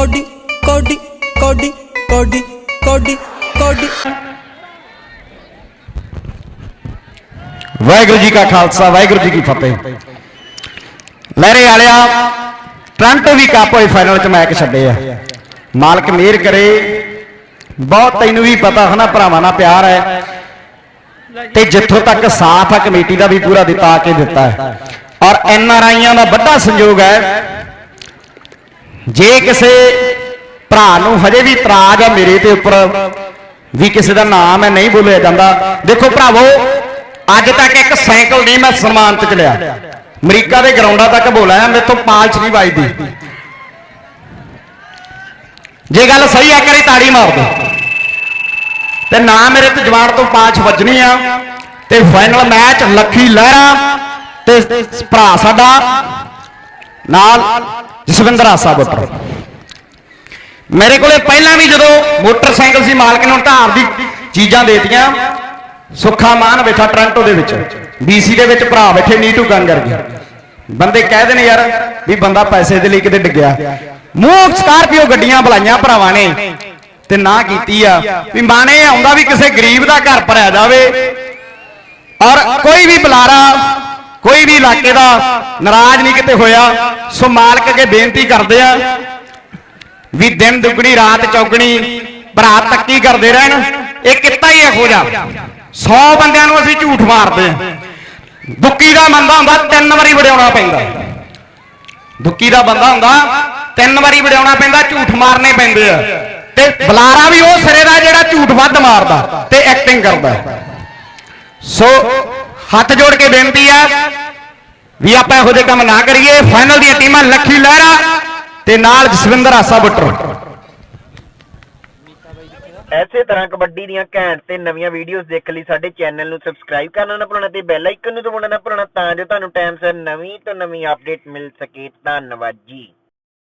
Cody ਕੋਡੀ ਕੋਡੀ ਕੋਡੀ ਕੋਡੀ ਕੋਡੀ। ਵਾਹਿਗੁਰੂ ਜੀ ਕਾ ਖਾਲਸਾ, ਵਾਹਿਗੁਰੂ ਜੀ ਕੀ ਫਤਿਹ। ਲਹਿਰੇ ਵਾਲਿਆ ਟ੍ਰਾਂਟੋ ਵੀ ਕੱਪ ਹੋਏ ਫਾਈਨਲ ਚ ਮੈਚ ਛੱਡੇ ਆ। ਮਾਲਕ ਮਿਹਰ ਕਰੇ, ਬਹੁਤ ਤੈਨੂੰ ਵੀ ਪਤਾ ਹਨਾ, ਭਰਾਵਾਂ ਨਾਲ ਪਿਆਰ ਹੈ। ਤੇ ਜਿੱਥੋਂ ਤੱਕ ਸਾਥ ਆ, ਕਮੇਟੀ ਦਾ ਵੀ ਪੂਰਾ ਦਿੱਤਾ ਕੇ ਦਿੱਤਾ ਹੈ। ਔਰ ਐਨ ਆਰ ਆਈਆਂ ਦਾ ਵੱਡਾ ਸੰਯੋਗ ਹੈ ਜੇ ਕਿਸੇ ਭਰਾ ਨੂੰ ਹਜੇ ਵੀ ਇਤਰਾਜ਼ ਆ ਮੇਰੇ ਤੇ ਉੱਪਰ, ਵੀ ਕਿਸੇ ਦਾ ਨਾਮ ਹੈ ਨਹੀਂ ਬੋਲਿਆ ਜਾਂਦਾ, ਦੇਖੋ ਭਰਾਵੋ, ਅੱਜ ਤੱਕ ਇੱਕ ਸਾਈਕਲ ਨਹੀਂ ਮੈਂ ਸਨਮਾਨਿਤ ਚ ਲਿਆ ਅਮਰੀਕਾ ਦੇ ਗਰਾਊਂਡਾਂ ਤੱਕ ਬੋਲਿਆ ਮੇਥੋਂ ਪਾਲਚ ਨਹੀਂ ਵੱਜਦੀ। ਜੇ ਗੱਲ ਸਹੀ ਆ ਕਰੀ ਤਾੜੀ ਮਾਰ ਦੋ ਤੇ ਨਾ ਮੇਰੇ ਤੇ ਜਵਾਨ ਤੋਂ ਪਾਂਚ ਵੱਜਣੀ ਆ, ਤੇ ਫਾਈਨਲ ਮੈਚ ਲੱਖੀ ਲਹਿਰਾ, ਤੇ ਭਰਾ ਸਾਡਾ ਨਾਲ ਜਸਵਿੰਦਰ ਆਸਾ ਬੁੱਟਰ ਮੇਰੇ ਕੋਲੇ ਪਹਿਲਾਂ ਵੀ ਜਦੋਂ ਮੋਟਰਸਾਈਕਲ ਸੀ ਮਾਲਕ ਨੇ ਹੁਣ ਤਾਂ ਚੀਜ਼ਾਂ ਦੇਤੀਆਂ। ਸੁੱਖਾ ਮਾਨ ਬੈਠਾ ਟ੍ਰਾਂਟੋ ਦੇ ਵਿੱਚ। ਬੀਸੀ ਦੇ ਵਿੱਚ ਭਰਾ ਬੈਠੇ ਨੀਟੂ ਗੰਗਰ ਜੀ। ਬੰਦੇ ਕਹਿ ਨੇ ਯਾਰ ਵੀ ਬੰਦਾ ਪੈਸੇ ਦੇ ਲਈ ਕਿਤੇ ਡਿੱਗਿਆ। ਮੂੰਹ ਸਕਾਰਪੀਓ ਗੱਡੀਆਂ ਬੁਲਾਈਆਂ ਭਰਾਵਾਂ ਨੇ ਤੇ ਨਾ ਕੀਤੀ ਆ। ਵੀ ਮਾਣੇ ਆਉਂਦਾ ਵੀ ਕਿਸੇ ਗਰੀਬ ਦਾ ਘਰ ਭਰਿਆ ਜਾਵੇ। ਔਰ ਕੋਈ ਵੀ ਬੁਲਾਰਾ ਕੋਈ ਵੀ ਇਲਾਕੇ ਦਾ ਨਾਰਾਜ਼ ਨਹੀਂ ਕਿਤੇ ਹੋਇਆ, ਸੋ ਮਾਲਕ ਅੱਗੇ ਬੇਨਤੀ ਕਰਦੇ ਆ ਵੀ ਦਿਨ ਦੁਗਣੀ, ਰਾਤ ਚੌਗਣੀ ਭਰਾ ਤੱਕੀ ਕਰਦੇ ਰਹਿਣ, ਇਹ ਕਿੱਤਾ ਹੀ ਇਹੋ ਜਿਹਾ। 100 ਬੰਦਿਆਂ ਨੂੰ ਅਸੀਂ ਝੂਠ ਮਾਰਦੇ ਆ। ਦੁੱਕੀ ਦਾ ਬੰਦਾ ਹੁੰਦਾ, ਤਿੰਨ ਵਾਰੀ ਵਡਿਆਉਣਾ ਪੈਂਦਾ। ਦੁੱਕੀ ਦਾ ਬੰਦਾ ਹੁੰਦਾ, ਤਿੰਨ ਵਾਰੀ ਵਡਿਆਉਣਾ ਪੈਂਦਾ, ਝੂਠ ਮਾਰਨੇ ਪੈਂਦੇ ਆ। ਤੇ ਬੁਲਾਰਾ ਵੀ ਉਹ ਸਿਰੇ ਦਾ ਜਿਹੜਾ ਝੂਠ ਵੱਧ ਮਾਰਦਾ ਤੇ ਐਕਟਿੰਗ ਕਰਦਾ। ਸੋ ਹੱਥ ਜੋੜ ਕੇ ਬੇਨਤੀ ਆ ਵੀ ਆਪਾਂ ਇਹੋ ਜਿਹੇ ਕੰਮ ਨਾ ਕਰੀਏ। ਫਾਈਨਲ ਦੀਆਂ ਟੀਮਾਂ ਲੱਖੀ ਲਹਿਰਾ ਤੇ ਨਾਲ ਜਸਵਿੰਦਰ ਆਸਾ ਬੁੱਟਰ। ਐਸੇ ਤਰ੍ਹਾਂ ਕਬੱਡੀ ਦੀਆਂ ਘੈਂਟ ਤੇ ਨਵੀਆਂ ਵੀਡੀਓਜ਼ ਦੇਖਣ ਲਈ ਸਾਡੇ ਚੈਨਲ ਨੂੰ ਸਬਸਕ੍ਰਾਈਬ ਕਰਨਾ ਨਾ ਭੁੱਲਣਾ ਤੇ ਬੈਲ ਆਈਕਨ ਨੂੰ ਦਬਾਉਣਾ ਨਾ ਭੁੱਲਣਾ ਤਾਂ ਜੋ ਤੁਹਾਨੂੰ ਟਾਈਮ ਸਿਰ ਨਵੀਂ ਤੋਂ ਨਵੀਂ ਅਪਡੇਟ ਮਿਲ ਸਕੇ। ਧੰਨਵਾਦ ਜੀ।